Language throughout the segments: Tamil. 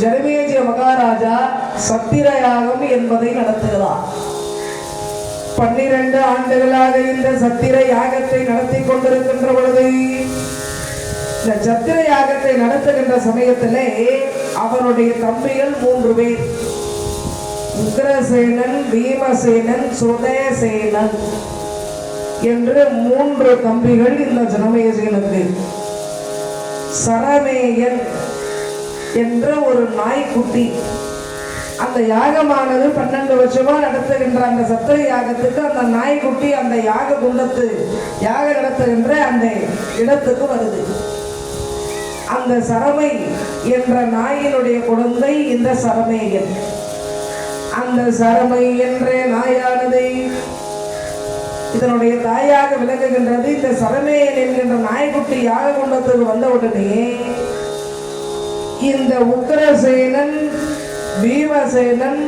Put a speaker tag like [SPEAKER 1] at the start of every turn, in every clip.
[SPEAKER 1] ஜனமேஜிய மகாராஜா சத்திர யாகம் என்பதை நடத்துகிறார். பன்னிரண்டு ஆண்டுகளாக இந்த சத்திர யாகத்தை நடத்தி கொண்டிருக்கின்ற பொழுது இந்த சத்திர யாகத்தை நடத்துகின்ற சமயத்திலே அவருடைய தம்பிகள் மூன்று பேர். உக்ரசேனன் பீமசேனன் சுதயசேனன் என்று மூன்று தம்பிகள் இந்த ஜனமேஜனுக்கு சரமேயன் என்ற ஒரு நாய்க்குட்டி அந்த யாகமானது பன்னெண்டு வருஷமா நடத்துகின்ற அந்த சத்திர யாகத்துக்கு அந்த நாய்க்குட்டி அந்த யாக குண்டத்து யாக நடத்துகின்ற அந்த இடத்துக்கு வருது. அந்த சரமை என்ற நாயினுடைய குழந்தை இந்த சரமேயன் அந்த சரமை என்ற நாயானது. இதனுடைய தாயாக விளங்குகின்றது இந்த சரமேயன் என்கின்ற நாய்க்குட்டி யாக குண்டத்துக்கு வந்தவுடனே இந்த உக்ரசேனன் பீமசேனன்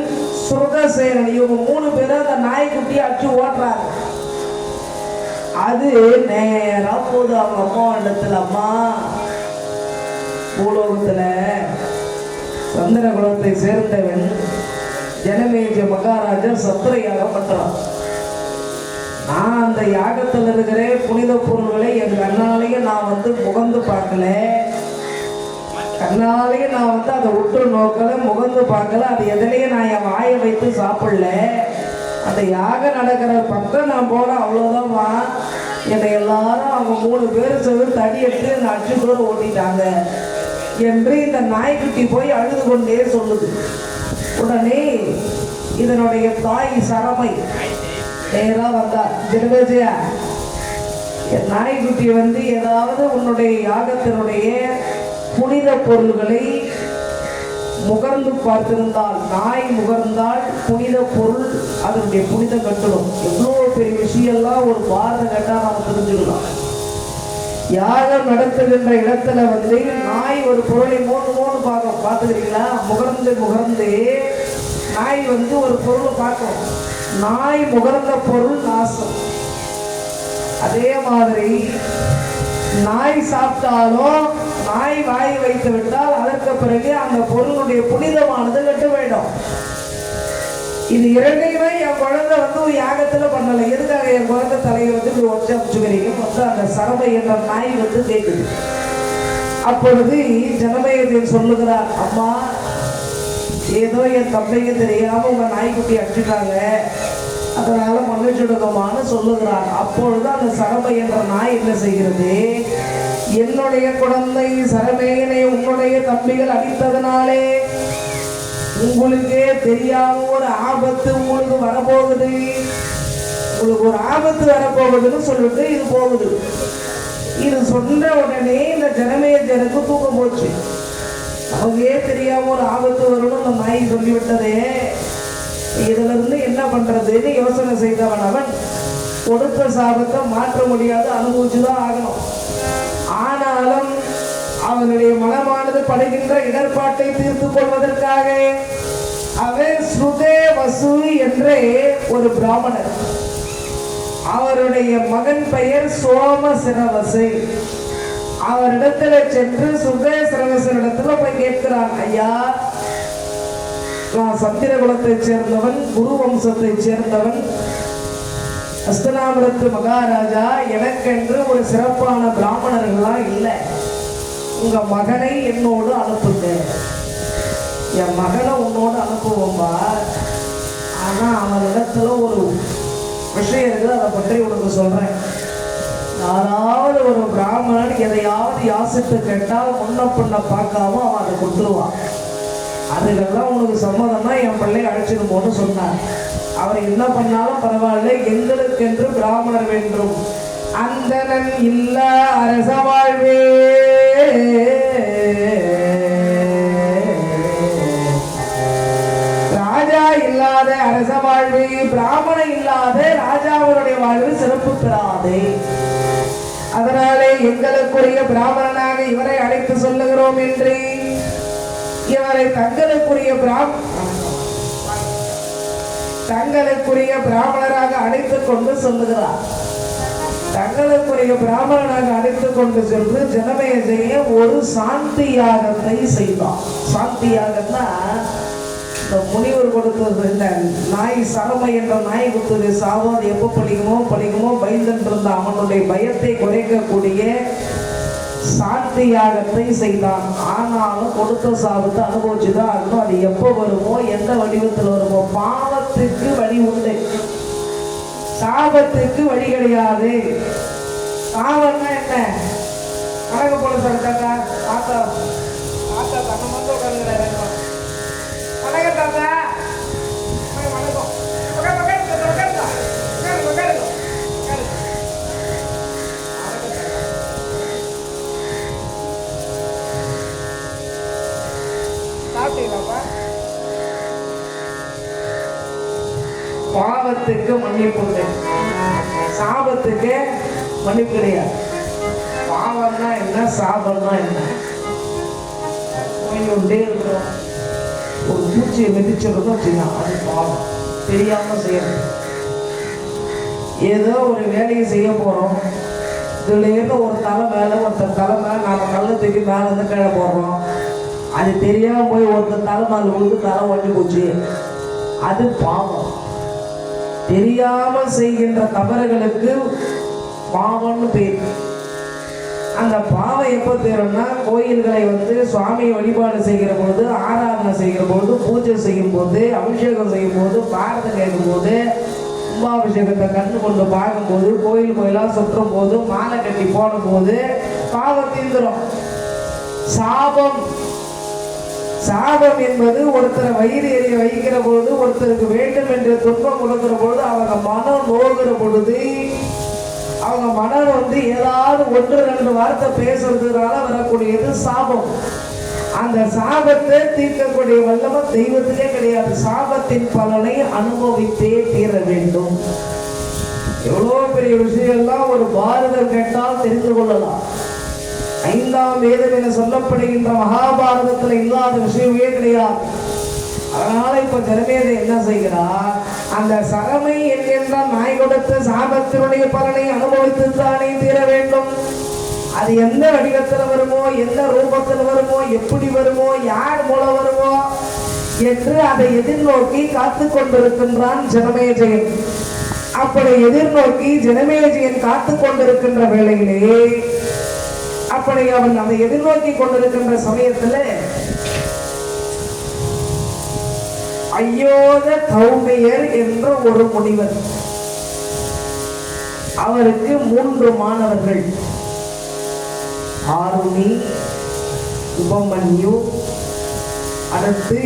[SPEAKER 1] சுருகசேனன் இவங்க மூணு பேரும் அந்த நாய்க்குட்டியை அடிச்சு ஓட்டுறாங்க. அது நேராக போது அவங்க அம்மா இடத்துல அம்மா பூலோகத்துல சந்திர குலத்தை சேர்ந்தவன் ஜனமேஜ மகாராஜா சத்திர யாகம் பண்றான் நான் அந்த யாகத்தில் இருக்கிற புனித பொருள்களை என் கண்ணாலேயே நான் வந்து புகழ்ந்து பார்க்கல. கண்ணாலேயே நான் வந்து அதை உற்று நோக்கல முகந்து பார்க்கல. அது எதிலேயே நான் என் வாயை வைத்து சாப்பிடல. அந்த யாகம் நடக்கிற பக்கம் நான் போனேன் அவ்வளோதான் என்னை எல்லாரும் அவங்க மூணு பேர் சேர்ந்து தடி எடுத்து என்னை அச்சு கூட ஓட்டிட்டாங்க. என்று இந்த நாய்க்குட்டி போய் அழுது கொண்டே சொல்லுது. உடனே இதனுடைய தாய் சரமை நேராக வந்தா ஜெகதேஜயா என் நாய்க்குட்டி வந்து ஏதாவது உன்னுடைய யாகத்தினுடைய புனித பொருள்களை முகர்ந்து பார்த்திருந்தால் நாய் முகர்ந்தால் புனித பொருள் அதனுடைய புனிதம் கட்டணும். எவ்வளோ பெரிய விஷயம்லாம் ஒரு பாரத கட்டா நாம் தெரிஞ்சுக்கலாம் யாகம் நடத்துகின்ற இடத்துல வந்து நாய் ஒரு பொருளை மூணு மூணு பார்க்கும். பார்த்துக்கிறீங்களா? முகர்ந்து முகர்ந்து நாய் வந்து ஒரு பொருளை பார்க்கும். நாய் முகர்ந்த பொருள் நாசம். அதே மாதிரி நாய் சாப்பிட்டாலும் நாய் வாய் வைத்து விட்டால் அதற்கு பிறகு அந்த பொருளுடைய புனிதமானது கெட்டு போயிடும். இது இரண்டையுமே என் குழந்தை வந்து ஒரு யாகத்துல பண்ணல. எதுக்காக என் குழந்தை தலையை வந்து இப்படி ஒச்சு அமைச்சுக்கிறீங்க? மொத்தம் அந்த சரபை என்ற நாய் வந்து கேட்குது அப்பொழுது ஜனமேயத்தில் சொல்லுகிறார் அம்மா ஏதோ என் தம்பைக்கு தெரியாம உங்க நாய்க்குட்டி அடிச்சுட்டாங்க. அதனால மன்னிச்சுடுங்கம்மான்னு சொல்லுகிறார் அப்பொழுது அந்த சரபை என்ற நாய் என்ன செய்கிறது? என்னுடைய குழந்தை சரமேயனை உன்னுடைய தம்பிகள் அடித்ததனாலே உங்களுக்கே தெரியாம ஒரு ஆபத்து உங்களுக்கு வரப்போகுது. உங்களுக்கு ஒரு ஆபத்து வரப்போகுதுன்னு சொல்லிட்டு இது போகுது. இது சொன்ன உடனே இந்த ஜனமேஜனுக்கு தூக்கம் போச்சு. அவங்களே தெரியாம ஒரு ஆபத்து வரும்னு அந்த நாய் சொல்லிவிட்டதே. இதுல இருந்து என்ன பண்றதுன்னு யோசனை செய்தவன் அவன். கொடுத்த சாபத்தை மாற்ற முடியாது அனுபவிச்சுதான் ஆகணும். ஆனாலும் அவனுடைய மனமானது படுகின்ற இடர்பாட்டை தீர்த்து கொள்வதற்காக அவர் ஸ்ருதே வசு என்றே ஒரு பிராமணர். அவருடைய மகன் பெயர் சோம சிரவசு அவரிடத்துல சென்று சுதே சிரவசனிடத்துல போய் கேட்கிறான் ஐயா நான் சத்திரகுலத்தைச் சேர்ந்தவன் குரு வம்சத்தைச் சேர்ந்தவன் அஸ்தனாபுரத்து மகாராஜா எனக்கென்று ஒரு சிறப்பான பிராமணர்கள்லாம் இல்லை. உங்க மகனை என்னோடு அனுப்புங்க. என் மகனை உன்னோடு அனுப்புவோம்பா. அவன் இடத்தில் ஒரு விஷயம் இருக்குது அதை பற்றி உனக்கு சொல்கிறேன் யாராவது ஒரு பிராமணன் எதையாவது யாசித்து கேட்டால் முன்ன பொண்ணை பார்க்காம அவன் அதை கொடுத்துருவான். அதுக்கெல்லாம் உனக்கு சம்மதம்னா என் பிள்ளை அழைச்சிட்டு போன்னு சொன்னார். அவர் என்ன பண்ணாலும் பரவாயில்ல. எங்களுக்கென்று பிராமணர் வேண்டும். அந்தனன் இல்ல அரச வாழ்வே. ராஜா இல்லாத அரச வாழ்வே. பிராமணன் இல்லாத ராஜாவனுடைய வாழ்வு சிறப்பு பெறாதே. அதனாலே எங்களுக்குரிய பிராமணனாக இவரை அழைத்து சொல்லுகிறோம் என்று. இவரை தங்களுக்குரிய பிராமண தங்களுக்குரிய பிராமணராக அழைத்துக் கொண்டு சொல்லுகிறார். தங்களுக்குரிய பிராமணனாக அழைத்துக் கொண்டு சென்று ஜனமேஜைய ஒரு சாந்தி யாகத்தை செய்தான் சாந்தி யாகம்னா இந்த முனிவர் கொடுத்தது இந்த நாய் சரமை என்ற நாய் கொடுத்தது சாவும் அது எப்போ பழிக்குமோ பழிக்குமோ பயந்துன்றிருந்த அவனுடைய பயத்தை குறைக்கக்கூடிய சாந்தி யாகத்தை செய்தான். ஆனாலும் கொடுத்த சாபத்தை அனுபவிச்சுதான் இருக்கும் அது எப்போ வருமோ எந்த வடிவத்தில் வருமோ பாவ சாபத்துக்கு வழி கிடையாது. சாபம்னா என்ன? கணக்கு போல சார் தாத்தா தாத்தா தன்னை வந்து உட்காந்துக்கிறாரு வணக்கம் தாத்தா வணக்கம், சாப்பிட்டீங்களாப்பா? பாவத்துக்கு மன்னிப்பு சாபத்துக்கு மன்னிப்பு கிடையாது. பாவம்னா என்ன சாபம்னா என்ன? போய் இருக்கிறோம். ஒரு பூச்சியை மிதிச்சிருந்தோம் வச்சுக்கா அது பாவம். தெரியாம செய்யணும் ஏதோ ஒரு வேலையை செய்ய போகிறோம் இதுல இருந்து ஒரு தலை மேலே ஒருத்தர் தலை மேலே நாம கல்ல தூக்கி மேலே இருந்து கீழே போடுறோம். அது தெரியாமல் போய் ஒருத்தர் தலை மேலே விழுந்து தலை ஒட்டி போச்சு. அது பாவம். தெரியாம செய்கின்ற தவறுகளுக்கு பாவம்னு பேர். அந்த பாவம் எப்போ தீரும்னா கோயில்களை வந்து சுவாமியை வழிபாடு செய்கிற பொழுது ஆராதனை செய்கிற போது பூஜை செய்யும் போது அபிஷேகம் செய்யும் போது பாரதம் கேட்கும் போது கும்பாபிஷேகத்தை கண்டு கொண்டு பார்க்கும்போது கோயில் கோயிலாக சுற்றும் போது மாலை கட்டி போடும் போது பாவம் தீர்ந்துடும் சாபம். சாபம் என்பது ஒருத்தரை வயிறு எறிய வைக்கிற பொழுது ஒருத்தருக்கு வேண்டும் என்று துன்பம் கொடுக்கிற பொழுது அவங்க மனம் நோகிற பொழுது அவங்க மனம் வந்து ஏதாவது ஒன்று ரெண்டு வார்த்தை பேசுறதுனால வரக்கூடியது சாபம். அந்த சாபத்தை தீர்க்கக்கூடிய வல்லமை தெய்வத்திலே கிடையாது. சாபத்தின் பலனை அனுபவித்தே தீர வேண்டும். எவ்வளோ பெரிய விஷயம்லாம் ஒரு பாரதம் கேட்டால் தெரிந்து கொள்ளலாம். ஐந்தாம் வேதம் என சொல்லப்படுகின்ற மகாபாரதத்துல இல்லாத விஷயமே கிடையாது. அதனால இப்ப ஜனமேதை என்ன செய்கிறா அந்த சரமை என்கின்ற நாய் கொடுத்த சாபத்தினுடைய பலனை அனுபவித்து தானே தீர வேண்டும். அது எந்த வடிவத்தில் வருமோ எந்த ரூபத்தில் வருமோ எப்படி வருமோ யார் மூலம் வருமோ என்று அதை எதிர்நோக்கி காத்து கொண்டிருக்கின்றான் ஜனமேஜயன். அப்படி எதிர்நோக்கி ஜனமேஜயன் காத்து கொண்டிருக்கின்ற வேளையிலே அப்படி அவன் அதை எதிர்நோக்கி கொண்டிருக்கின்ற சமயத்துல ஐயோத தௌமையர் என்ற ஒரு முனிவர் அவருக்கு மூன்று மாணவர்கள். ஆருணி உபமன்யு அடுத்து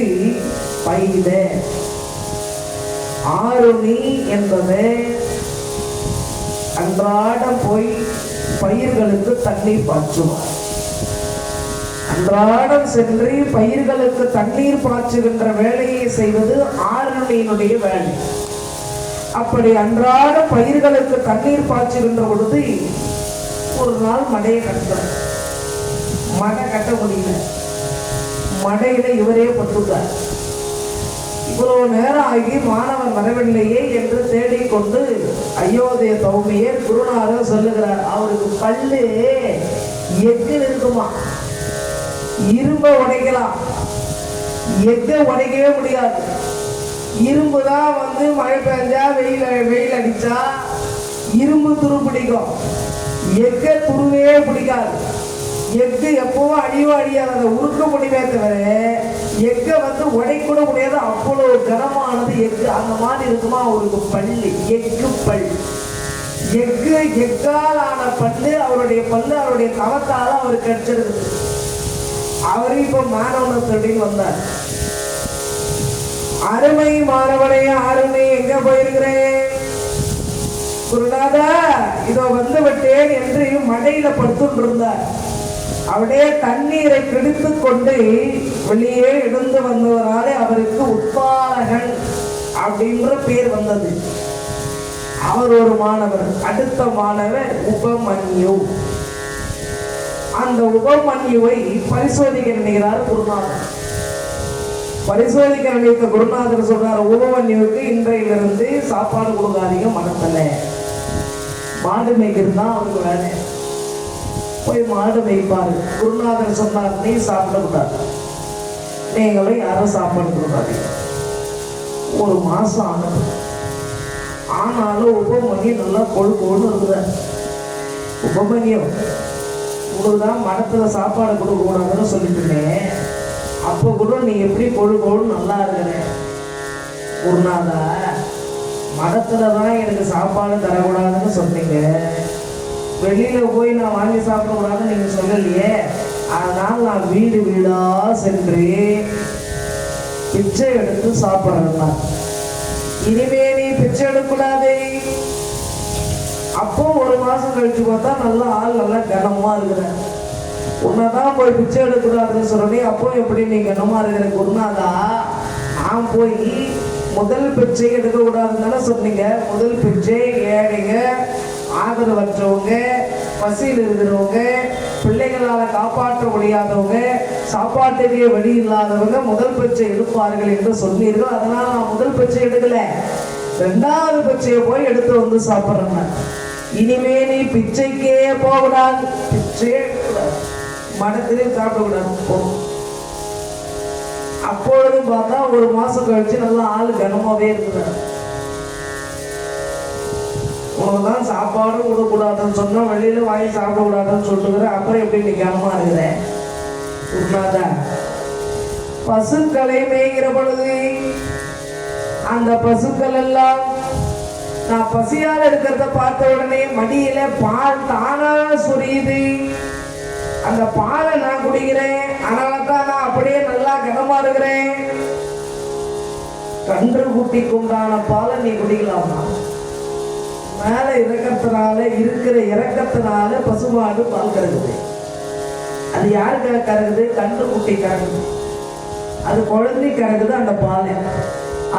[SPEAKER 1] பைத. ஆருணி என்பது அன்றாடம் போய் பயிர்களுக்கு தண்ணீர் பாய்ச்சுவார். அன்றாடம் சென்று பயிர்களுக்கு தண்ணீர் பாய்ச்சுகின்ற வேலையை செய்வது ஆருணியினுடைய வேலை. அப்படி அன்றாட பயிர்களுக்கு தண்ணீர் பாய்ச்சுகின்ற பொழுது ஒரு நாள் மடையை கட்டுறார் மடை கட்ட முடியல. மடையில இவரே பட்டுட்டார். இவ்வளவு நேரம் ஆகி மாணவன் வரவில்லையே என்று தேடிக்கொண்டு அயோத்திய தௌமியே குருநாதர் சொல்லுகிறார் அவருக்கு பல்லு எக்கு இருக்குமா? இரும்ப உடைக்கலாம். எக்கை உடைக்கவே முடியாது. இரும்பு தான் வந்து மழை பெஞ்சா வெயில் வெயில் அடிச்சா இரும்பு துரு பிடிக்கும் எக்கை துருவே பிடிக்காது. எக்கு எப்பவும் அழிவோ அழியாத உருக்க முடியுமே தவிர எக்கை வந்து உடைக்கூட முடியாது. அவ்வளவு கனமானது எக்கு அந்த மாதிரி இருக்குமா அவருக்கு பல்லு? எக்கு பல். எக்கு எக்கால் ஆன பல்லு அவருடைய பல்லு அவருடைய தவத்தால அவர் கிடைச்சிருக்கு அவரு இப்ப மாணவனத்துடன் வந்தார். அருமை மாணவனே அருமை. எங்க போயிருக்கிறேன்? குருநாதா இதோ வந்து விட்டேன் என்று மடையில படுத்துட்டு இருந்தார் அப்படியே தண்ணீரை பிடித்து கொண்டு வெளியே எழுந்து வந்தவராலே அவருக்கு உட்பாலகன் அப்படின்ற பேர் வந்தது. அவர் ஒரு மாணவர் அடுத்த மாணவர் உபமன்யு. அந்த உபமன்யுவை பரிசோதிக்க நினைக்கிறார் குருநாதர். பரிசோதிக்க நினைத்த குருநாதர் சொல்றார் உபமன்யுவுக்கு இன்றையிலிருந்து சாப்பாடு கொடுக்காதீங்க மனத்துல மாடு மேய்க்கிறது தான் அவருக்கு வேலை. போய் மாடு மேய்ப்பாரு. குருநாதர் சொன்னார் நீ சாப்பிடக்கூடாது நீங்களே யாரும் சாப்பாடு கொடுக்காதீங்க. ஒரு மாசம் ஆனது. ஆனாலும் உபமணி நல்லா கொழுக்கோன்னு கொழுன்னு உபமணியம். உங்களுக்குதான் மடத்துல சாப்பாடு கொடுக்க கூடாதுன்னு அப்போ கூட நீ எப்படி கொழு நல்லா இருக்கிற? குருநாதா மடத்துல தான் எனக்கு சாப்பாடு தரக்கூடாதுன்னு சொன்னீங்க. வெளியில போய் நான் வாங்கி சாப்பிடக்கூடாதுன்னு நீங்க சொல்லலையே. அதனால் நான் வீடு வீடா சென்று பிச்சை எடுத்து சாப்பிட்றேன் இனிமே நீ பிச்சை எடுக்கக்கூடாது. அப்போ ஒரு மாசம் கழிச்சு பார்த்தா நல்லா ஆள் நல்லா கனமா இருக்கிறேன் உன்னதான் போய் பிச்சை எடுக்கக்கூடாதுன்னு சொல்லி அப்போ எப்படி நீ கனமா இருக்கிற குருநாதா? நான் போய் முதல் பிச்சை எடுக்கக்கூடாதுன்னு சொன்னீங்க. முதல் பிச்சை ஏழைங்க. ஆதரவற்றவங்க பசியில் இருக்கிறவங்க பிள்ளைகளால் காப்பாற்ற முடியாதவங்க சாப்பாட்டுக்கே வழி இல்லாதவங்க முதல் பச்சை எடுப்பார்கள் என்று சொன்னீர்கள். அதனால நான் முதல் பச்சை எடுக்கல. ரெண்டாவது பச்சையை போய் எடுத்து வந்து சாப்பிட்றேன் இனிமே நீ பிச்சைக்கே போகக்கூடாது. பிச்சையே மனத்திலே சாப்பிடக்கூடாது. போ. அப்பொழுதும் பார்த்தா ஒரு மாசம் கழிச்சு நல்லா ஆள் கனமாவே இருக்கிறார். உனக்கு தான் சாப்பாடும் கொடுக்கக்கூடாதுன்னு சொன்னா வெளியில் வாங்கி சாப்பிடக்கூடாதுன்னு சொல்லுகிற அப்புறம் எப்படி நீ கனமா இருக்கிற? உண்மைதான்? பசுக்களை மேய்கிற பொழுது அந்த பசுக்கள் எல்லாம் நான் பசியால இருக்கிறத பார்த்த உடனே மடியில பால் தானா சுரியுது. அந்த பாலை நான் குடிக்கிறேன் அதனால தான் நான் அப்படியே நல்லா கனமா இருக்கிறேன். கன்று குட்டிக்கு உண்டான பாலை நீ குடிக்கலாமா? மேல இறக்கத்தினால இருக்கிற இறக்கத்தினால பசுமாடு பால் கறக்குது. அது யாருக்காக கறகுது கன்று குட்டி கறகுது அது குழந்தை கறகுது அந்த பால்.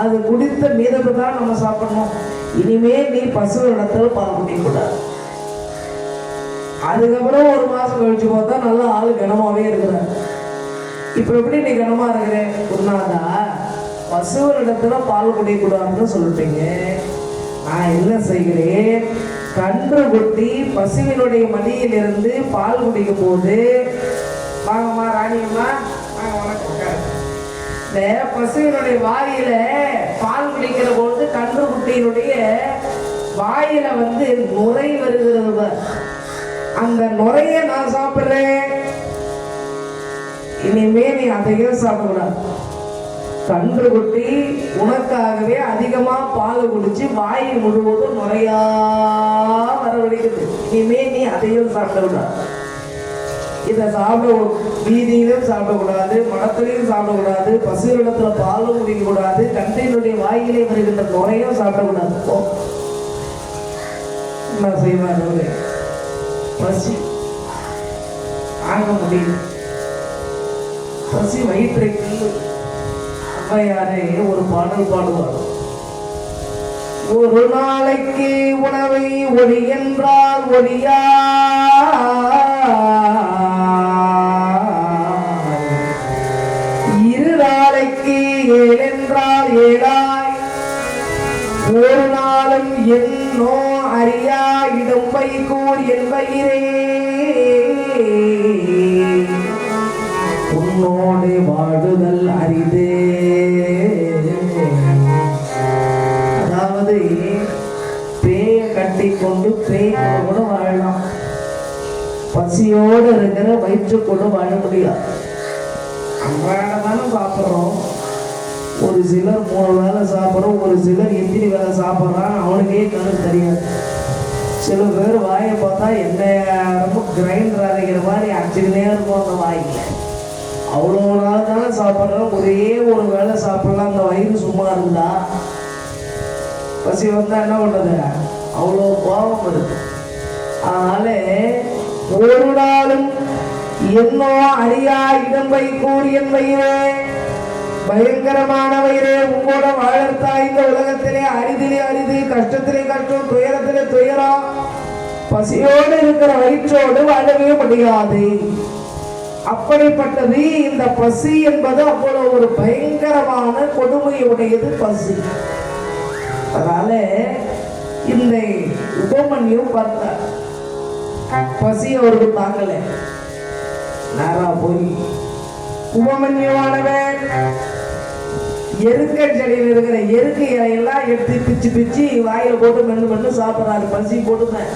[SPEAKER 1] அது குடித்த மீதப்பு தான் நம்ம சாப்பிடணும். இனிமே நீ பசு இடத்துல பால் குடிக்கக்கூடாது அதுக்கப்புறம் ஒரு மாசம் கழிச்சு பார்த்தா நல்லா ஆள் கனமாவே இருக்கிறாங்க இப்ப எப்படி நீ கனமா இருக்கிறேன் குருநாதா பசுவின் இடத்துல பால் குடிக்கக்கூடாதுன்னு சொல்லிட்டீங்க. நான் என்ன செய்கிறேன்? கன்று குட்டி பசுவினுடைய மடியிலிருந்து பால் குடிக்கும் போது வாங்கம்மா ராணியம்மா வாங்க வணக்கம் இந்த பசுவினுடைய வாயில பால் குடிக்கிற பொழுது கன்று குட்டியினுடைய வாயில வந்து நுரை வருகிறது அந்த நுரைய நான் சாப்பிடுறேன். இனிமே நீ அதையும் சாப்பிடக்கூடாது. கன்று குட்டி உனக்காகவே அதிகமா பால் குடிச்சு வாய் முழுவதும் நுரையா வரவழைக்குது இனிமே நீ அதையும் சாப்பிடக்கூடாது. இதை சாப்பிட வீதியிலும் சாப்பிடக்கூடாது மடத்திலையும் சாப்பிடக்கூடாது பசு இடத்துல பாலும் குடிக்கக்கூடாது கன்றையினுடைய வாயிலே வருகின்ற நுரையும் சாப்பிடக்கூடாது. போ. என்ன செய்வார் பசி. ஆக முடியல. பசி வயிற்றை கிள்ளு ஒரு பாடல் பாடுவார். ஒரு நாளைக்கு உணவை ஒளி என்றால் ஒளியா இரு நாளைக்கு ஏழென்றால் ஏழாய்? ஒரு நாளும் என்னோ அறியா இடும்பை கூர் என்பயிரே பசியோடு இருக்கிற வயிற்று கூட வாழ முடியாது. அன்றாட தானே சாப்பிட்றோம். ஒரு சிலர் மூணு வேளை சாப்பிட்றோம் ஒரு சிலர் எத்தனை வேளை சாப்பிட்றான் அவனுக்கே கணக்கு தெரியாது. சில பேர் வாயை பார்த்தா என்ன ரொம்ப கிரைண்டர் அரைக்கிற மாதிரி அடிச்சுக்கினே இருக்கும் அந்த வாய்க்கு. அவ்வளோ நாள் தானே சாப்பிட்றோம் ஒரே ஒரு வேளை சாப்பிடலாம் அந்த வயிறு சும்மா இருந்தா. பசி வந்தா என்ன பண்ணுறது அவ்வளோ கோபம் இருக்கு அதனால ஒரு நாளும் என்னோ அறியா இடம்பை கூறியன் வயிறே. பயங்கரமான வயிறே உங்களோட வாழத்தா இந்த உலகத்திலே அரிதிலே அரிது கஷ்டத்திலே கஷ்டம் துயரத்திலே துயரம் பசியோடு இருக்கிற வயிற்றோடு வாழவே முடியாது. அப்படிப்பட்டது இந்த பசி என்பது அவ்வளவு ஒரு பயங்கரமான கொடுமையுடையது பசி. அதனால இந்த உபமன்யும் பார்த்தார் பசி அவருக்கு தாங்கல. நேரா போய் உபமன்யுவானவன் எருக்க செடியில் இருக்கிற எருக்கு இலையெல்லாம் எடுத்து பிச்சு பிச்சு வாயில போட்டு மென்று மென்று சாப்பிட்றாரு. பசி போட்டுதான்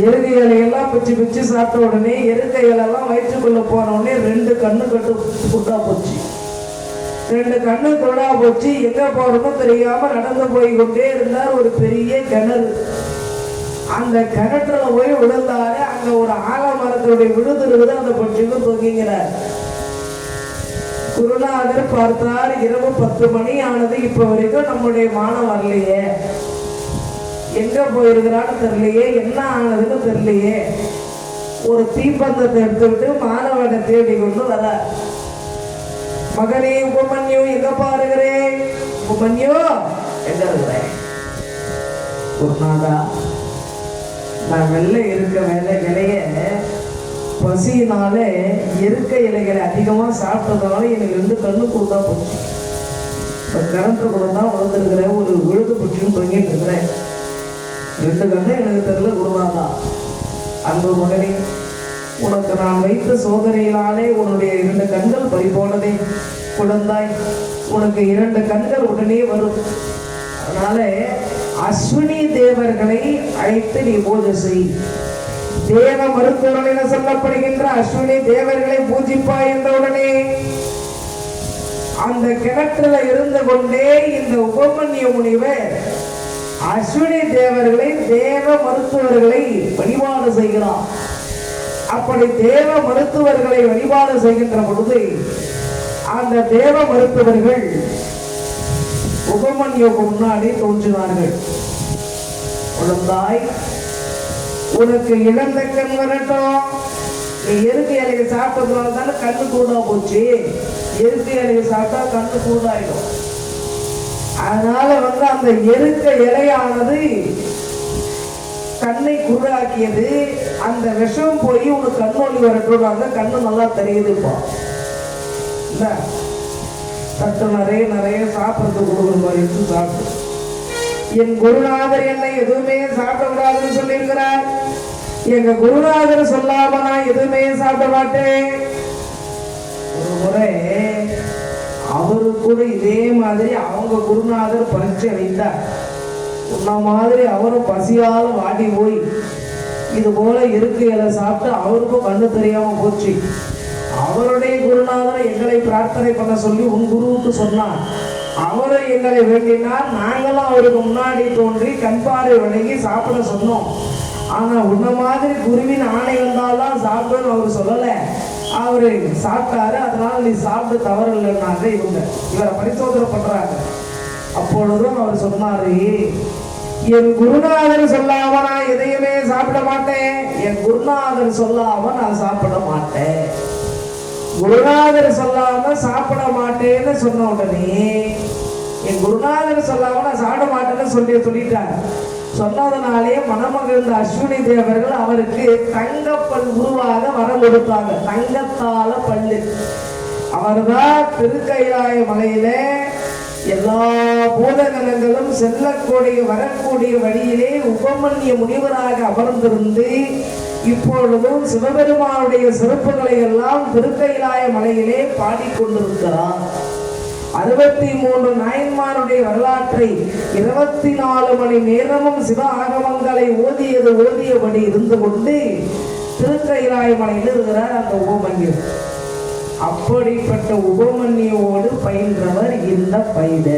[SPEAKER 1] எருகு இலையெல்லாம் பிச்சு பிச்சு சாப்பிட்ட உடனே எருக்க இலையெல்லாம் வயிற்றுக்குள்ள போன உடனே ரெண்டு கண்ணு கட்டு குட்டா போச்சு. ரெண்டு கண்ணு குடா போச்சு. எங்க போறதும் தெரியாம நடந்து போய் கொண்டே இருந்தார் ஒரு பெரிய கிணறு. அந்த கிணற்றுல போய் விழுந்தாரு அங்க ஒரு ஆலமரத்துடைய விழுது இருக்குது அந்த பட்சிக்கும் தொங்கிங்கிறார் குருநாதர் பார்த்தார் இரவு பத்து மணி ஆனது இப்ப வரைக்கும் நம்முடைய மானம் வரலையே. எங்க போயிருக்கிறான்னு தெரியலையே என்ன ஆனதுன்னு தெரியலையே. ஒரு தீப்பந்தத்தை எடுத்துக்கிட்டு மாணவனை தேடி கொண்டு வர. மகனே உபமன்யு எங்க பாருகிறேன்? உபமன்யு எங்க இருக்கிறேன்? குருநாதா நான் வெள்ளை இருக்க வேலை இலைய பசியினால இருக்க இலைகளை அதிகமா சாப்பிட்டதுனால எனக்கு ரெண்டு கண்ணு தான் போச்சு. இப்போ கரண்ட்டுக்குள்ள தான் வளர்ந்துருக்கிறேன் ஒரு விழுது பிடிச்சுன்னு தொங்கிட்டு இருக்கிறேன். ரெண்டு கண்ணு எனக்கு தெரியல குருநாதா அன்பு மகனே உனக்கு நான் வைத்த சோதனையினாலே உன்னுடைய இரண்டு கண்கள் பறிபோனதே. குழந்தாய் உனக்கு இரண்டு கண்கள் உடனே வரும். அதனால அஸ்வினி தேவர்களை அழைத்து நீ பூஜை செய். தேவ மருத்துவர்கள் என சொல்லப்படுகின்ற அஸ்வினி தேவர்களை பூஜிப்பாய் என்றவுடனே அந்த கிணற்றுல இருந்து கொண்டே இந்த உபமன்ய முனிவர் அஸ்வினி தேவர்களை தேவ மருத்துவர்களை வழிபாடு செய்கிறார். அப்படி தேவ மருத்துவர்களை வழிபாடு செய்கின்ற பொழுது அந்த தேவ மருத்துவர்கள் உபமன்யுக்கு முன்னாடி தோன்றினார்கள். குழந்தாய் உனக்கு இழந்த கண் வரட்டும். நீ எருக்கு இலையை சாப்பிட்டதுனால தானே கண்ணு கூடா போச்சு. எருக்கு இலையை சாப்பிட்டா கண்ணு கூடாயிடும் அதனால வந்து அந்த எருக்க இலையானது கண்ணை குருடாக்கியது. அந்த விஷம் போய் உனக்கு கண்ணொழி வரட்டும் கண்ணு நல்லா தெரியுது இப்போ இந்த தட்டு நிறைய நிறைய சாப்பிட்றது கொடுக்குற மாதிரி எடுத்து என் குருநாதர் என்னை எதுவுமே சாப்பிடக்கூடாதுன்னு சொல்லியிருக்கிறார். எங்க குருநாதர் சொல்லாம நான் எதுவுமே சாப்பிட மாட்டேன். ஒரு முறை அவரு கூட இதே மாதிரி அவங்க குருநாதர் பரீட்சை வைத்தார் உன்ன மாதிரி அவரும் பசியால் வாடி போய் இது போல இருக்கையில சாப்பிட்டு அவருக்கும் கண்ணு தெரியாம போச்சு. அவருடைய குருநாதரை எங்களை பிரார்த்தனை பண்ண சொல்லி உன் குருவுக்கு சொன்னார். அவரை எங்களை வேண்டினார். நாங்களும் அவருக்கு முன்னாடி தோன்றி கண்பாறை வணங்கி வழங்கி சாப்பிட சொன்னோம். ஆனா உன்ன மாதிரி குருவின் ஆணை வந்தால்தான் சாப்பிடுன்னு அவர் சொல்லலை. அவரு சாப்பிட்டாரு. அதனால நீ சாப்பிட்டு தவறு இல்லைன்னாங்க இவங்க இவரை பரிசோதனை பண்றாங்க அப்பொழுதும் அவர் சொன்னாரு என் குருநாதர் சொல்லாம நான் எதையுமே சாப்பிட மாட்டேன். என் குருநாதர் சொல்லாம நான் சாப்பிட மாட்டேன். குருநாதர் சொல்லாம சாப்பிட மாட்டேன்னு சொன்ன உடனே என் குருநாதர் சொல்லாம நான் சாப்பிட மாட்டேன்னு சொல்லி சொல்லிட்டார். சொன்னதனாலே மணமகிழ்ந்த அஸ்வினி தேவர்கள் அவருக்கு தங்கப்பல் உருவாக வரம் கொடுத்தாங்க. தங்கத்தால பல்லு. அவர்தான் திருக்கைலாய மலையில எல்லா பூதகலங்களும் செல்லக்கூடிய வரக்கூடிய வழியிலே உபமன்ய முனிவராக அமர்ந்திருந்து இப்பொழுதும் சிவபெருமானுடைய சிறப்புகளை எல்லாம் திருக்கைலாய மலையிலே பாடிக்கொண்டிருக்கிறார் அறுபத்தி மூன்று நாயன்மாருடைய வரலாற்றை இருபத்தி நாலு மணி நேரமும் சிவ ஆகமங்களை ஓதியது ஓதியபடி இருந்து கொண்டு திருக்கைலாய மலையில் இருக்கிறார் அந்த உபமன்யர் அப்படிப்பட்ட உபமன்யோடு பயின்றவர் இந்த பைத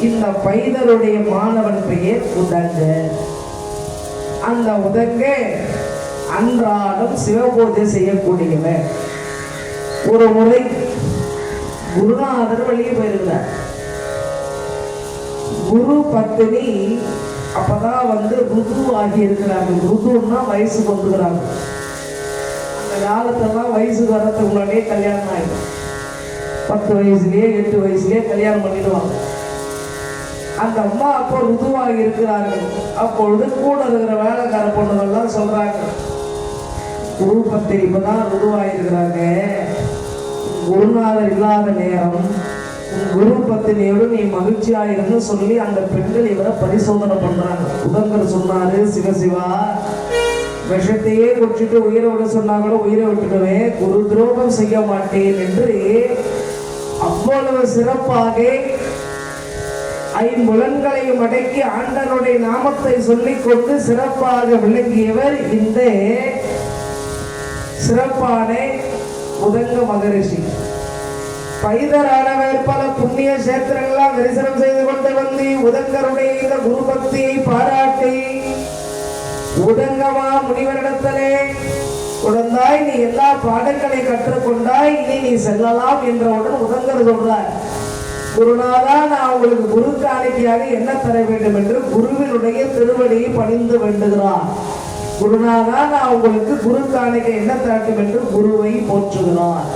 [SPEAKER 1] இந்த பைதருடைய மாணவன் பெயர் உதங்க அந்த உதங்க அன்றாடம் சிவபூஜை செய்யக்கூடியவன். ஒரு முறை குருநாதர் வெளியே போயிருந்தார். குரு பத்தினி அப்பதான் வந்து ருது ஆகி இருக்கிறாங்க ருதுன்னா வயசு கொண்டுக்கிறாங்க அந்த காலத்தெல்லாம் வயசு வரதுக்கு முன்னாடியே கல்யாணம் ஆயிடும். பத்து வயசுலயே எட்டு வயசுலயே கல்யாணம் பண்ணிடுவாங்க. அந்த அம்மா அப்போ ருதுவாக இருக்கிறார்கள். அப்பொழுது கூட இருக்கிற வேலைக்கார பொண்ணுகள்லாம் சொல்றாங்க குரு பத்திரி இப்பதான் ருதுவாகி இருக்கிறாங்க. குருநாதர் இல்லாத நேரம் உன் குரு பத்தினியோடு நீ மகிழ்ச்சியா இருந்து சொல்லி அந்த பெண்கள் இவரை பரிசோதனை பண்றாங்க. உதங்கர் சொன்னாரு சிவசிவா விஷத்தையே குடிச்சிட்டு உயிரை விட சொன்னா கூட உயிரை விட்டுடுவேன் குரு துரோகம் செய்ய மாட்டேன் என்று அவ்வளவு சிறப்பாக ஐம்புலன்களையும் அடக்கி ஆண்டனுடைய நாமத்தை சொல்லிக் கொண்டு சிறப்பாக விளங்கியவர் இந்த சிறப்பான உதங்க மகரிஷி. பைதரானவர் பல புண்ணிய கஷேத்திரங்களாம் தரிசனம் செய்து கொண்டு வந்து உதங்கருடைய இந்த குரு பக்தியை பாராட்டி உதங்கமா முனிவரிடத்திலே குழந்தாய் நீ எல்லா பாடங்களை கற்றுக்கொண்டாய் இனி நீ செல்லலாம் என்றவுடன் உதங்கர் சொல்றார். குருநாதா நான் உங்களுக்கு குரு காணிக்கையாக என்ன தர வேண்டும் என்று குருவினுடைய திருவடியை பணிந்து வேண்டுகிறார். குருநாதா நான் உங்களுக்கு குரு காணிக்கை என்ன தரட்டும் என்று குருவை போற்றுகிறார்.